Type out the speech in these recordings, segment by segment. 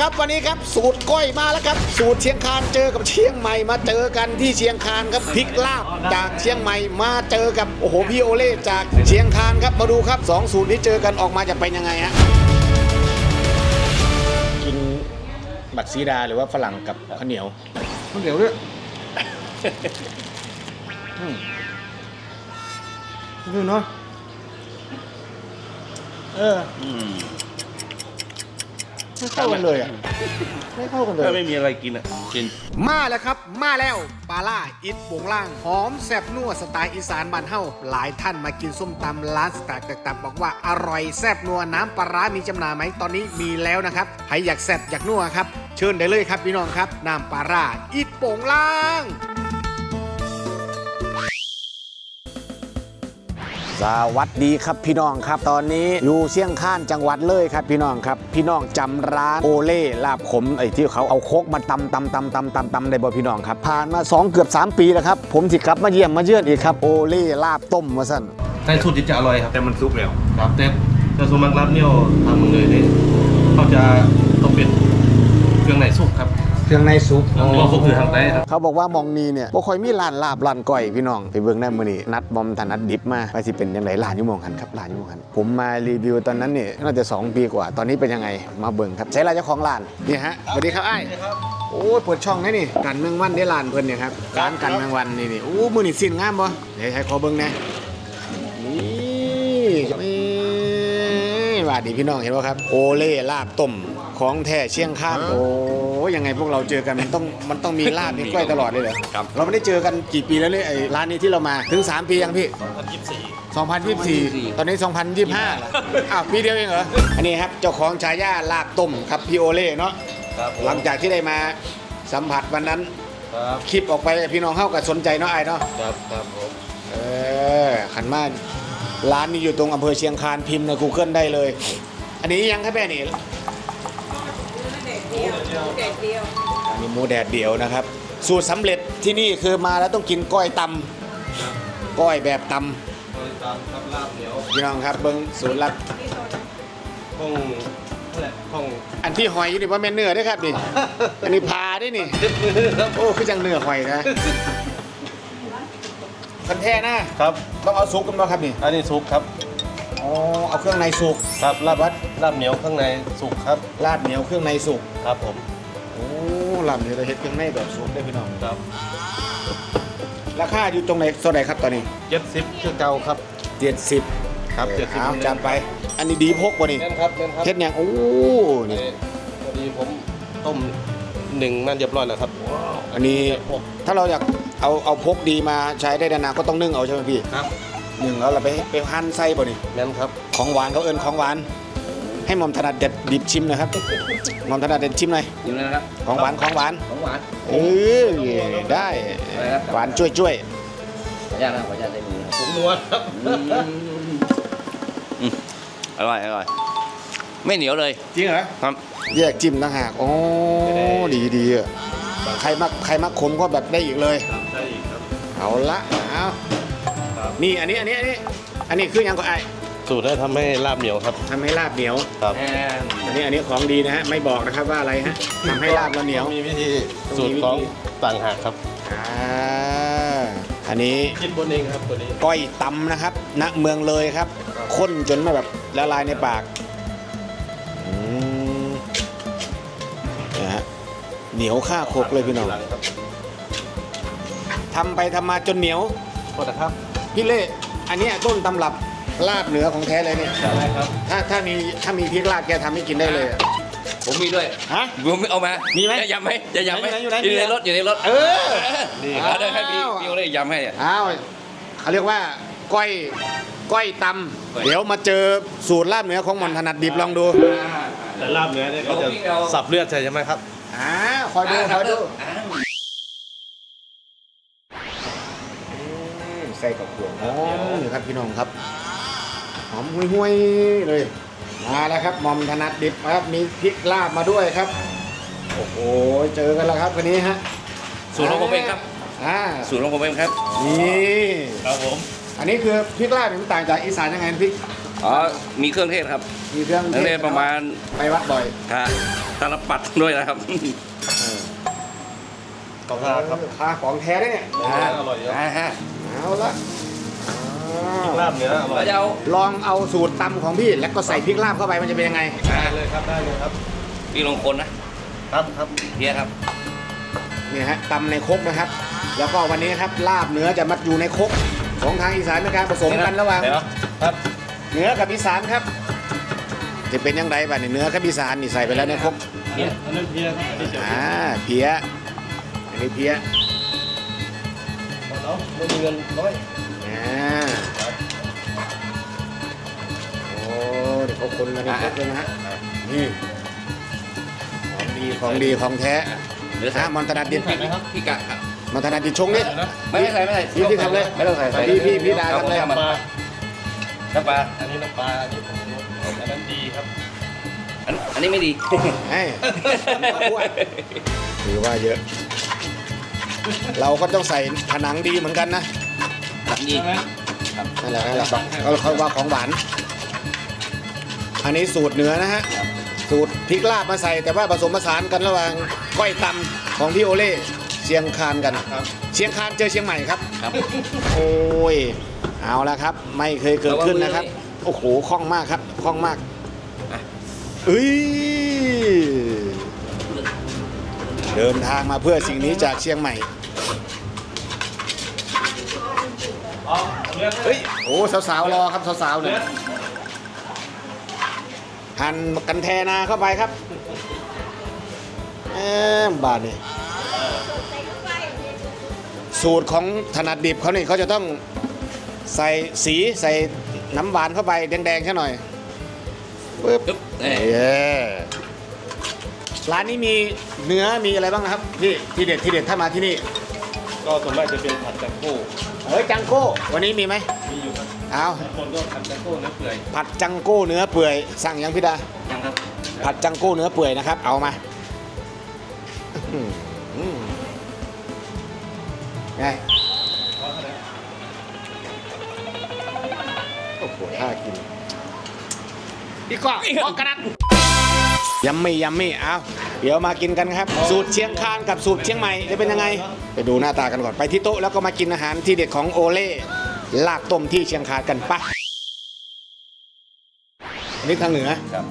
ครับวันนี้ครับสูตรก้อยมาแล้วครับ สูตรเชียงคานเจอกับเชียงใหม่มาเจอกันที่เชียงคานครับพริกลาบจากเชียงใหม่มาเจอกับโอ้โหพี่โอเล่จากเชียงคานครับมาดูครับสองสูตรที่เจอกันออกมาจะเป็นยังไงฮะกินบักซีดาหรือว่าฝรั่งกับข้าวเหนียวข้าวเหนียวด้วยดูเนาะเออ ไม่เข้ากันเลยอะไม่เข้ากันเลย ถ้าไม่มีอะไรกินอะกิน มาแล้วครับ มาแล้วปลาล่าอิดโปงล่าง หอมแซ่บนัวสไตล์อีสานบ้านเฮาหลายท่านมากินส้มตำร้านสไตล์ต่างๆบอกว่าอร่อยแซ่บนัวน้ำปลาร้ามีจำหน่ายไหมตอนนี้มีแล้วนะครับใครอยากแซ่บอยากนัวครับ เชิญได้เลยครับพี่น้องครับน้ำปลาร่าอิดโปงล่าง สวัสดีครับพี่น้องครับ ตอนนี้อยู่เชียงคานจังหวัดเลยครับพี่น้องครับ พี่น้องจำร้านโอเล่ลาบขมไอ้ที่เขาเอาโคกมาตำตำตำตำตำตำได้บ่พี่น้องครับ ผ่านมา 2 เกือบ 3 ปีแล้วครับ ผมสิกลับมาเยี่ยมมาเยือนอีกครับโอเล่ลาบต้มมาสั่นใช่สูตรที่จะอร่อยครับแต่มันซุกแล้วครับแต่แต่สวนมัครรับเนี่ยทางเมืองเลยนี่เขาจะต้องเป็นเครื่องในสุกครับ เครื่องในซุปตัวก็คือทางใต้ครับเขาบอกว่ามองนีเนี่ยบ่ค่อยมีร้านลาบร้านก้อยพี่น้องไปเบิ่งได้มื้อนี้นัดบอมถนัดดิบมาว่าสิเป็นยังไงร้านอยู่หมองหันครับร้านอยู่หมองหันผมมารีวิวตอนนั้นเนี่ยน่าจะ 2 ปีกว่า ตอนนี้เป็นยังไงมาเบิ่งครับใช้ร้านเจ้าของร้านนี่ฮะสวัสดีครับไอ้ายโอ้ยเปิดช่องให้นี่กันเมืองวันได้ร้านเพิ่นเนี่ยครับร้านกันเมืองวันนี่นี่โอ้มื้อนี้สิ้นงามบ่เดี๋ยวให้ขอเบิ่งแหน่นี่นี่ว่าดีพี่น้องเห็นบ่ครับ โอเล่ลาบต้มของแท้เชียงคานโอ้ ยยังไงพวกเราเจอกันมันต้องมันต้องมีลาบมีก้อยตลอดเลยเหรอครับ เราไม่ได้เจอกันกี่ปีแล้วเนี่ยไอ้ร้านนี้ที่เรามาถึง 3 ปียังพี่ 2024ตอนนี้ 2025อ้าวปีเดียวเองเหรออันนี้ครับเจ้าของชายาลาบต้มครับพี่โอเล่เนาะครับหลังจากที่ได้มาสัมผัสวันนั้น ครับคลิปออกไปพี่น้องเข้ากับสนใจเนาะไอ้เนาะ ครับครับผมเออขันมาร้านนี้อยู่ตรงอำเภอเชียงคานพิมพ์ใน Google ได้เลย อันนี้ยังครับแม่นี่ เด็ดเดียวเด็ดเดียวอันนี้หมูแดดเดียวนะครับ สูตรสำเร็จที่นี่คือมาแล้วต้องกินก้อยตำก้อยแบบตโดยตามครับลาบเหนียวำพี่น้องครับเบิ้งสูตรลับห้องนั่นแหละห้องอันที่หอยอยู่นี่ว่าแม่นเนื้อเด้อครับนี่ อันนี้พาได้นี่ เจ็บมือครับโอ้คือจังเนื้อหอยนะคันแท้นะครับ ต้องเอาซุปกันบ่ครับนี่ อันนี้สุกครับ อ๋อเอาเครื่องในสุก ครับลาบวัดลาบเหนียวข้างในสุกครับลาดเหนียวเครื่องในสุก ครับผมโอ้ลาบเหนียวเราเฮ็ดเครื่องในแบบสุกได้พี่น้อง ครับราคาอยู่ตรงไหนโซนไหนครับตอนนี้ เจ็ดสิบคือเก่าครับ 70ครับเออเจ็ดสิบเอาจัดไป อันนี้ดีพกบ่นี่แน่นครับแน่นครับเฮ็ดหยังโอ้นี่นี่พอดีผมต้มหนึ่งนั่นเรียบร้อยแล้วครับอันนี้ ถ้าเราอยากเอาเอาพกดีมาใช้ได้นานๆก็ต้องนึ่งเอาใช่ไหมพี่ ครับ หนึ่งแล้วเราไปไปหั่นไส้บ่นี่แม่นครับ ของหวานเขาเอิ้นของหวาน ให้หมอมถนัดเด็ดดิบชิมหนะครับหมอมถนัดเด็ดชิมหน่อยอยู่นะครับของหวานของหวานของหวาน เออได้หวานช่วยช่วยขออนุญาตนะขออนุญาตได้มือนะผมนวดครับอร่อยอร่อย ไม่เหนียวเลย จริงเหรอครับแยกจิ้มต่างหากโอ้ดีดีอะใครมักใครมักขมก็แบบได้อีกเลย ได้อีกครับเอาละเอาครับ นี่อันนี้อันนี้อันนี้อันนี้คือยังก็ไอสูตรได้ทำให้ลาบเหนียวครับทำให้ลาบเหนียว ครับอันนี้อันนี้ของดีนะฮะไม่บอกนะครับว่าอะไรฮะทำให้ลาบเราเหนียว มีวิธีสูตรของต่างหากครับอ่าอันนี้คิดบนเองครับตัวนี้ก้อยตำนะครับณเมืองเลยครับข้นจนมาแบบละลายในปากอืมนะฮะเหนียวข้าโคกเลยพี่น้องหลังครับทำไปทำมาจนเหนียวโทษนะครับ พี่เล่อันเนี้ยต้นตำรับลาบเหนือของแท้เลยเนี่ยได้ครับ ถ้าถ้ามีถ้ามีพริกลาดแกทำให้กินได้เลยอะผมมีด้วยฮะ ผมเอามามีไหมจะยำไหมจะยำไหมอยู่ไหนอยู่ไหนอยู่ในรถอยู่ในรถเออนี่เอาเดี๋ยวให้พี่อ้าว พี่เขาได้ยำให้อะ อ้าวเขาเรียกว่าก้อยก้อยตำเดี๋ยวมาเจอสูตรลาบเหนือของหมอนถนัดดิบลองดูแต่ลาบเนื้อเนี่ยก็จะสับเลือดใช่ไหมครับ อ่าคอยดูคอยดูอ่า ใส่กับขวดอ๋อนี่ครับพี่น้องครับ หอมห่วยๆเลย มาแล้วครับหมอมถนัดดิบครับ มีพริกลาบมาด้วยครับ โอ้โห เจอกันแล้วครับวันนี้ฮะสูตรของผมเองครับ อ่า สูตรของผมเองครับ นี่ครับผม อันนี้คือพริกลาบเนี่ยมันต่างจากอีสานยังไงพริก อ๋อ มีเครื่องเทศครับ มีเครื่องเครื่องเทศประมาณไปวัดบ่อยค่ะตาลปัดด้วยนะครับขอบคุณครับค่าของแท้ได้เนี่ยอร่อยเยอะอ่าฮะ เอาละลาบเนื้ออร่อเรายจะเอาลองเอาสูตรตำของพี่แล้วก็ใส่พริกลาบเข้าไปมันจะเป็นยังไง ได้เลยครับได้เลยครับพี่ลงคนนะครับครับเพียครับนี่ฮะตำในครกนะครับ แล้วก็วันนี้ครับลาบเนื้อจะมัดอยู่ในครกของทางอีสานเป็นการผสมกันระหว่างเดี๋ยวครับเหนือกับอีสานครับจะเป็นยังไงบ้างเนี่ยเหนือกับอีสานนี่ใส่ไปแล้วในครกเนี่ยอันนั้นเพียครับอันนี้เจียวอ่าเพี้ยอันนี้เพี้ย เนาะไม่มีเงินน้อยอ่าโอ้เดี๋ยวเขาคนกันในครกเลยนะฮะนี่ของดีของดีของแท้หรืออะมอนตนาดินพี่พี่กะครับมอนตนาดินชงนี่เดี๋ยวนะไม่ไม่ใส่ไม่ใส่พี่พี่ทำเลยไม่ต้องใส่ใส่พี่พี่พี่ดาทำเลยอน้ำปลาน้ำปลาอันนี้น้ำปลาอันนี้ผมอันนั้นดีครับอันอันนี้ไม่ดีเฮ้ยถือว่าเยอะ เราก็ต้องใส่ผนังดีเหมือนกันนะดีใช่ไหมนั่นแหละนั่นแหละเขาเขาว่าของหวาน อันนี้สูตรเหนือนะฮะ สูตรพริกลาบมาใส่แต่ว่าผสมผสานกันระหว่างก้อยตำของพี่โอเล่เชียงคานกัน ครับ เชียงคานเจอเชียงใหม่ครับ ครับโอ้ย เอาละครับ ไม่เคยเกิดขึ้นนะครับ โอ้โห คล่องมากครับ คล่องมากอะเอ้ย เดินทางมาเพื่อสิ่งนี้จากเชียงใหม่เอาเนื้อเฮ้ย โอ้สาวๆรอครับสาวๆเนี่ยหั่นกันแทนาเข้าไปครับแอมบาดนี่สูตรของถนัดดิบเขานี่เขาจะต้องใส่สีใส่น้ำหวานเข้าไปแดงๆแค่หน่อยปึ๊บปึ๊บเอ้ยเย้ ร้านนี้มีเนื้อมีอะไรบ้างนะครับที่ที่เด็ดที่เด็ดถ้ามาที่นี่ก็ส่วนมากจะเป็นผัดจังโก้เฮ้ยจังโก้วันนี้มีไหมมีอยู่ครับเอาบางคนก็ผัดจังโก้เนื้อเปื่อยผัดจังโก้เนื้อเปื่อย สั่งยังพี่ดายังครับผัดจังโก้เนื้อเปื่อยนะครับ เอามาอื้อหือไงโอ้โหท่ากินอีกก็ออกกระดัน ยัมมี่ยัมมี่เอาเดี๋ยวมากินกันครับ สูตรเชียงคานกับสูตรเชียงใหม่จะเป็นยังไง ไปดูหน้าตากันก่อนไปที่โต๊ะแล้วก็มากินอาหารที่เด็ดของโอเล่ลาบต้มที่เชียงคานกันปะอันนี้ทางเหนือครับ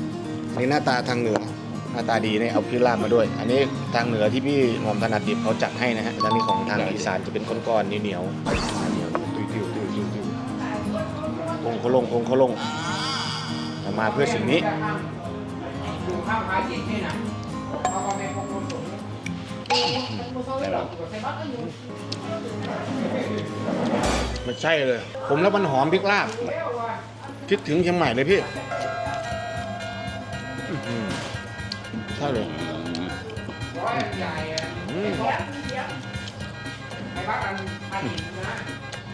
นี่หน้าตาทางเหนือ หน้าตาดีเนี่ยเอาพี่ลาบมาด้วย อันนี้ทางเหนือที่พี่หมอมถนัดดิบเขาจัดให้นะฮะทางนี้ของทางอีสานจะเป็นก้อนๆเหนียวๆเหนียวตุ้ยๆตุ้ยๆตุ้ยๆตุ้ยๆองค์เขาลงอง ค์เขาลงเรามาเพื่อสิ่งนี้ไม่ใช่เลย ผมแล้วมันหอมพริกลาบคิดถึงเชียงใหม่เลยพี่อื้อหือใช่เลยอืม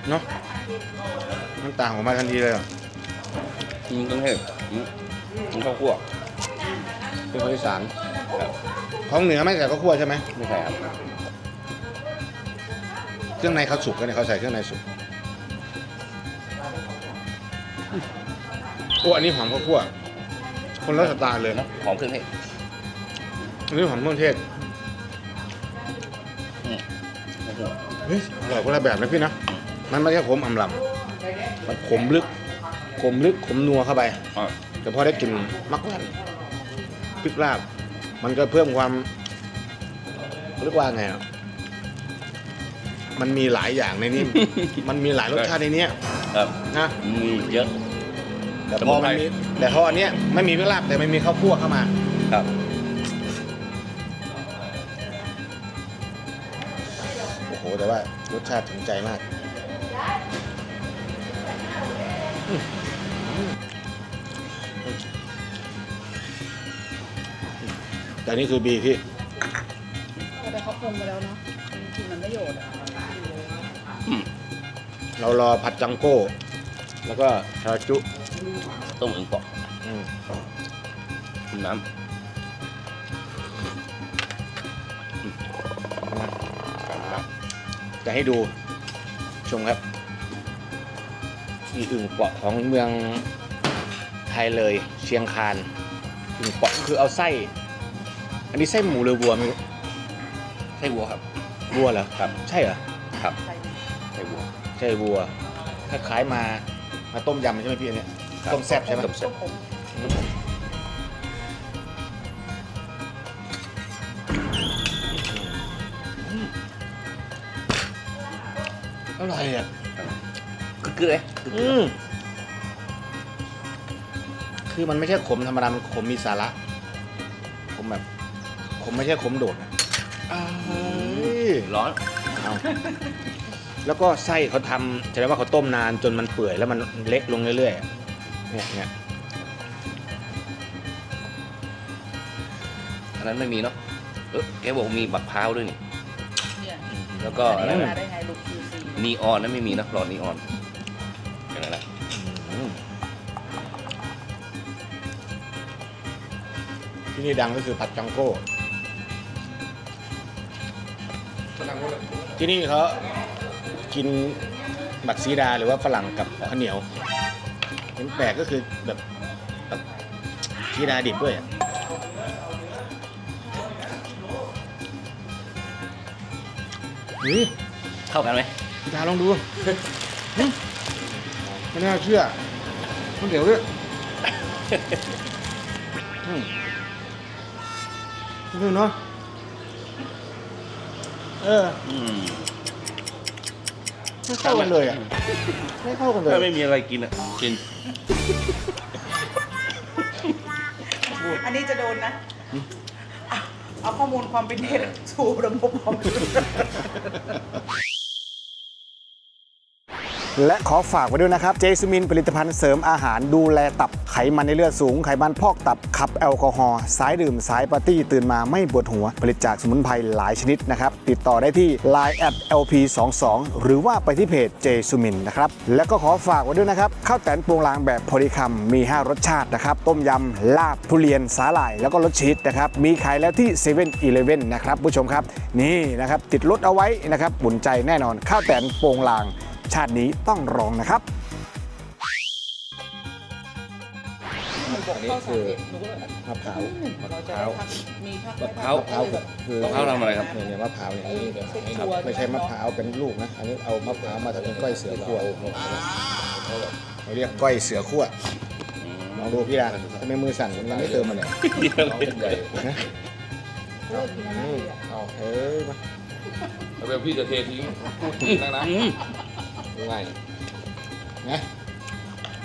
เนาะมันต่างออกมาทันทีเลยเหรออืมต้องเทศอืมมันข้าวคั่ว เป็นคนอีสานครับของเหนือไม่ใส่ข้าวคั่วใช่ไหมไม่ใช่ครับเครื่องในเขาสุกกันเนี่ยเขาใส่เครื่องในสุกโอ้อันนี้หอมข้าวคั่ว คนละสไตล์เลยเนอะหอมเครื่องเทศอันนี้หอมเครื่องเทศอืมโอ้โหเฮ้ยอร่อยคนละแบบนะพี่นะมันไม่ใช่ขมอำลำมันขมลึกขมลึกขมนัวเข้าไปอะแต่พอได้กลิ่นมักแว่น พริกลาบ มันก็เพิ่มความเรียกว่าไงอะมันมีหลายอย่างในนี้ มันมีหลายรสชาติในเนี้ยครับนะมีเยอะ แต่พอมันมีแต่พออันเนี้ยไม่มีพริกลาบแต่ไม่มีข้าวคั่วเข้ามา ครับโอ้โหแต่ว่ารสชาติถึงใจมาก แต่นี่คือบีที่แต่เขาปรุงไปแล้วเนาะกินมันไม่โยดอะเรารอผัดจังโก้ แล้วก็ชาจุต้มอึ่งเปาะอืมน้จะให้ดูชมครับ อีอึ่งเปาะของเมืองไทยเลยเชียงคานอึ่งเปาะคือเอาไส้ อันนี้ไส้หมูหรือวัวไม่รู้ไส้วัวครับ วัวเหรอครับ ใช่เหรอครับไส้วัวใช่วัวคล้ายๆมามาต้มยำใช่ไหมพี่อันเนี้ยครับต้มแซ่บใช่ไหมต้มแซ่บอร่อยอะกึกๆเลยกึกอืมคือมันไม่ใช่ขมธรรมดามันขมมีสาระขมแบบ ขมไม่ใช่ขมโดดนะอ้ายๆร้อนเอาแล้วก็ไส้เขาทำแสดงว่าเขาต้มนานจนมันเปื่อยแล้วมันเละลงเรื่อยๆอะเนี่ยเนี่ยอันนั้นไม่มีเนาะเออแกบอกมีบักพร้าวด้วยนี่เนี่ยแล้วก็อะไรมานะได้ไงลูกคิวซีนีออนนั้นไม่มีนะหลอดนีออนอย่างนั้นนะอืมที่นี่ดังก็คือผัดจังโก้ ที่นี่เขากินบักซีดาหรือว่าฝรั่งกับข้าวเหนียวเห็นแปลกก็คือแบบแบบซีดาดิบด้วยอะเฮ้ยเข้ากันไหมพี่ตาลองดูหึไม่น่าเชื่อข้าวเหนียวด้วยอืมนี่เนาะ เอออืมไม่เข้ากันเลยอะไม่เข้ากันเลยถ้าไม่มีอะไรกินอะกินอันนี้จะโดนนะ เอาเอาข้อมูลความเป็นเท็จสู่ระบบคอมพิวเตอร์ และขอฝากไว้ด้วยนะครับ เจสมินผลิตภัณฑ์เสริมอาหารดูแลตับไขมันในเลือดสูง ไขมันพอกตับขับแอลกอฮอล์สายดื่มสายปาร์ตี้ตื่นมาไม่ปวดหัว ผลิตจากสมุนไพรหลายชนิดนะครับ ติดต่อได้ที่ Line at lp22 หรือว่าไปที่เพจเจสุมินนะครับ แล้วก็ขอฝากไว้ด้วยนะครับข้าวแตนปวงลางแบบพอดีคำมี 5 รสชาตินะครับต้มยำลาบทุเรียนสาหร่าย แล้วก็รสชีสนะครับมีขายแล้วที่7 e เ e ่ e อนะครับผู้ชมครับ นี่นะครับติดรถเอาไว้นะครับบุญใจแน่นอนข้าวแตนโปงลาง ชาตินี้ต้องรองนะครับบอกข้อสามเอ็ดหนูก็เลยมะพร้าวเราจะได้พักมีพักมะพร้าวมะพร้าวคือมะพร้าวทำอะไรครับเนี่ยเนี่ยมะพร้าวเนี่ยไอ้เส้นครับถั่วไม่ใช่มะพร้าวเป็นลูกนะ อันนี้เอามะพร้าวมาทำเป็นก้อยเสือขั้วเราเรียกก้อยเสือขั้วลองดูพี่ดาทำไมมือสั่นมันยังไม่เติมมาเลยเดี๋ยวเลยนะอืมเอาเอ้ยมาแล้วเดี๋ยวพี่จะเททิ้งพูดทิ้งนะ นะอืมยังไงไง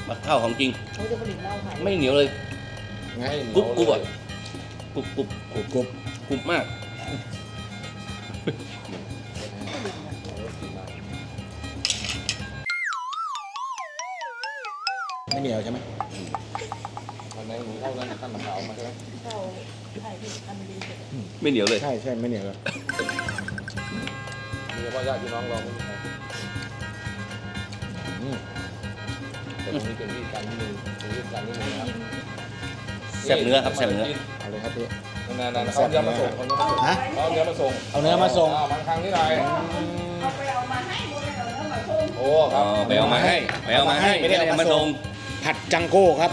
บักข้าวของจริง เขาจะผลิตเหล้าขายไม่เหนียวเลยไงกรุบกรุบอะกรุบกรุบกรุบกรุบกรุบมาก ไม่เหนียวใช่ไหมอันไหนหนูเข้ากันขั้นมะพร้าวมาใช่ไหมเข้าใช่ที่อันดีสุดไม่เหนียวเลย ใช่ใช่ไม่เหนียวเลยมีเฉพาะญาติพี่น้องเราไม่มีใครอืม แต่ตรงนี้เป็นวิธีการที่หนึ่งเป็นวิธีการที่หนึ่งนะครับแซ่บเนื้อครับแซ่บเนื้อ เอาเลยครับพี่นานๆๆเขาจะมาส่งเขาจะมาส่งฮะ เขาจะมาส่งเอาเนื้อมาส่งอ่บางครั้งที่ไหนเอาไปเอามาให้หมดเลยเอาแล้วมาส่งโอ้คอ๋รัอบไปเอามาให้ไปเอามาให้ไม่ได้เอามาส่งผัดจังโก้ครับ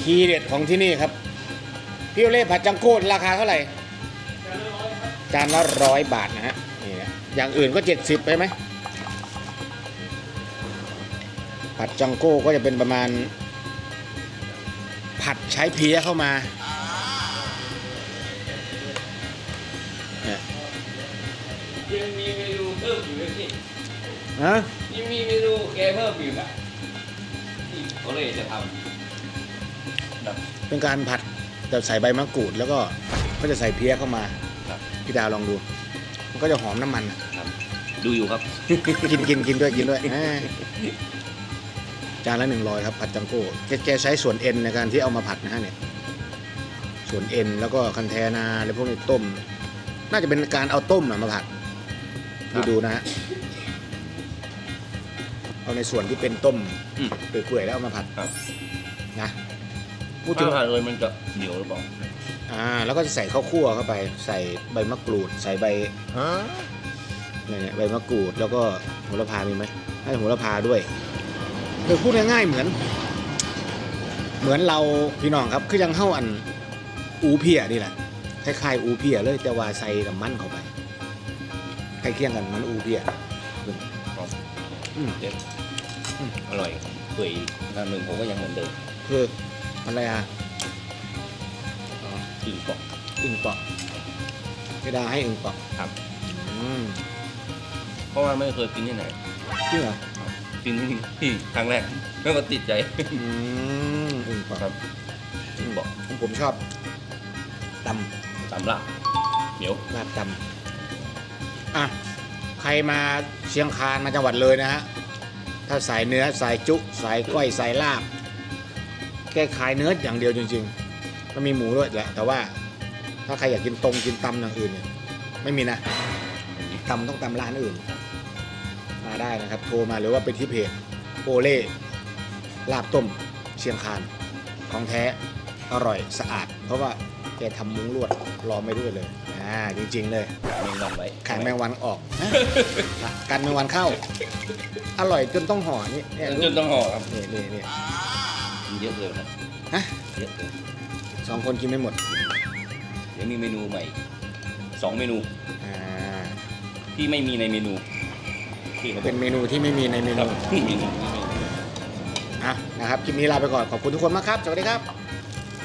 ทีเด็ดของที่นี่ครับ พี่โอเล่ผัดจังโก้ราคาเท่าไหร่ จานละร้อยบาทนะฮะ นี่นะอย่างอื่นก็70ไปไหม ผัดจังโก้ก็จะเป็นประมาณ ผัดใช้เพี้ยเข้ามาเนี่ยยังมีเมนูเพิ่มอยู่เลยพี่ฮะยังมีเมนูแกเพิ่มอยู่นะที่เขาเลยจะทำแบบเป็นการผัดแต่ใส่ใบมะกรูด แล้วก็ก็จะใส่เพี้ยเข้ามาครับพี่ดาวลองดู มันก็จะหอมน้ำมันอะครับดูอยู่ครับ กินกินกินด้วยกินด้วยอ่า จานละหนึ่งร้อยครับผัดจังโก้แกแกใช้ส่วนเอ็นในการที่เอามาผัดนะฮะเนี่ยส่วนเอ็นแล้วก็คันแทนาอะไรพวกนี้ต้ม น่าจะเป็นการเอาต้มน่ะมาผัดครัดูบดูนะฮะเอาในส่วนที่เป็นต้มอืม เปื่อยๆแล้วเอามาผัดครับนะพูดถึถ้างทานเลยมันจะเหนียวหรือเปล่าอ่าแล้วก็จะใส่ข้าวคั่วเข้าไป ใส่ใบมะกรูด ใส่ใบเนี่ยเนี่ยใบมะกรูด แล้วก็โหระพามีไหมให้โหระพาด้วย คือพูดง่ายๆเหมือน เหมือนเราพี่น้องครับ คือยังเข้าอันอูเพียนี่แหละคล้ายๆอูเพียเลยแต่ว่าใส่น้ำมันเข้าไปใกล้เคียงกันเหมันอูเพียอืมเด็ดอร่อยเปื่อยน้ำหนึ่งผมก็ยังเหมือนเดิมคืออะไรอะกินเกาะอึ่งเปาะไม่ได้ให้อึ่งเปาะครับ อืมเพราะว่าไม่เคยกินที่ไหนจริงเหรอ กินที่นี่ที่ครั้งแรกแล้วก็ติดใจอืมอึ่งเปาะครับกินเกาะของผมชอบตสำลักเหนียวำลาบตำอะ ใครมาเชียงคานมาจังหวัดเลยนะฮะ ถ้าสายเนื้อสายจุสายก้อยสายลาบ แกขายเนื้ออย่างเดียวจริงๆมันมีหมูด้วยแหละ แต่ว่า ถ้าใครอยากกินตรงกินตำอย่างอื่นเนี่ยไม่มีนะตำต้องตำร้านอื่นมา ได้นะครับ โทรมาหรือว่าไปที่เพจโอเล่ลาบต้มเชียงคานของแท้อร่อยสะอาด เพราะว่าแกทำมุ้งลวดรอไม่ด้วยเลยอ่าจริง ๆ เลยแมงวันไว้ขายแมงวันออกฮะกันแมงวันเข้า อร่อยจนต้องห่อนี่เนี่ยจนต้องห่อครับนี่นี่นี่กินเยอะเลยนะฮะเยอะเลยสองคนกินไม่หมด เดี๋ยวมีเมนูใหม่สองเมนูอ่าที่ไม่มีในเมนู ที่เขาบเป็อกนเมนูที่ไม่มีในเมครันูบที่เมนูที่เมนูอะนะครับคลิปนี้ลาไปก่อนขอบคุณทุกคนมากครับสวัสดีครับ